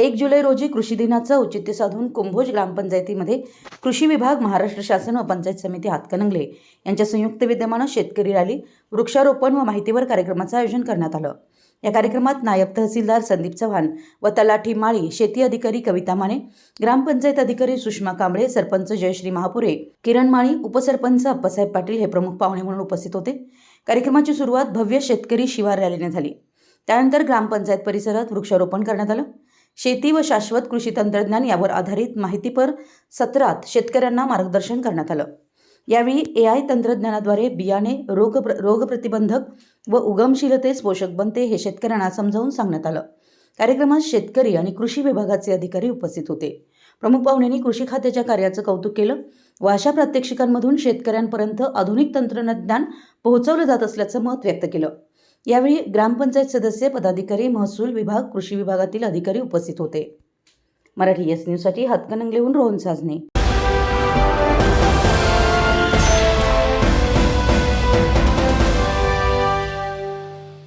एक जुलै रोजी कृषी दिनाचं औचित्य साधून कुंभोज ग्रामपंचायतीमध्ये कृषी विभाग महाराष्ट्र शासन व पंचायत समिती हातकणंगले यांच्या संयुक्त विद्यमानं शेतकरी रॅली वृक्षारोपण व माहितीवर कार्यक्रमाचं आयोजन करण्यात आलं. या कार्यक्रमात नायब तहसीलदार संदीप चव्हाण व तलाठी माळी शेती अधिकारी कविता माने ग्रामपंचायत अधिकारी सुषमा कांबळे सरपंच जयश्री महापुरे किरण माळी उपसरपंच अप्पासाहेब पाटील हे प्रमुख पाहुणे म्हणून उपस्थित होते. कार्यक्रमाची सुरुवात भव्य शेतकरी शिवार रॅलीने झाली. त्यानंतर ग्रामपंचायत परिसरात वृक्षारोपण करण्यात आलं. शेती व शाश्वत कृषी तंत्रज्ञान यावर आधारित माहितीपर सत्रात शेतकऱ्यांना मार्गदर्शन करण्यात आलं. यावेळी ए आय तंत्रज्ञानाद्वारे बियाणे रोग रोगप्रतिबंधक व उगमशीलतेस पोषक बनते हे शेतकऱ्यांना समजावून सांगण्यात आलं. कार्यक्रमात शेतकरी आणि कृषी विभागाचे अधिकारी उपस्थित होते. प्रमुख पाहुण्यांनी कृषी खात्याच्या कार्याचं कौतुक केलं व अशा प्रात्यक्षिकांमधून शेतकऱ्यांपर्यंत आधुनिक तंत्रज्ञान पोहोचवलं जात असल्याचं मत व्यक्त केलं. यावेळी ग्रामपंचायत सदस्य पदाधिकारी महसूल विभाग कृषी विभागातील अधिकारी उपस्थित होते. मराठी एस न्यूजसाठी हातकणंगलेहून रोहन साजने.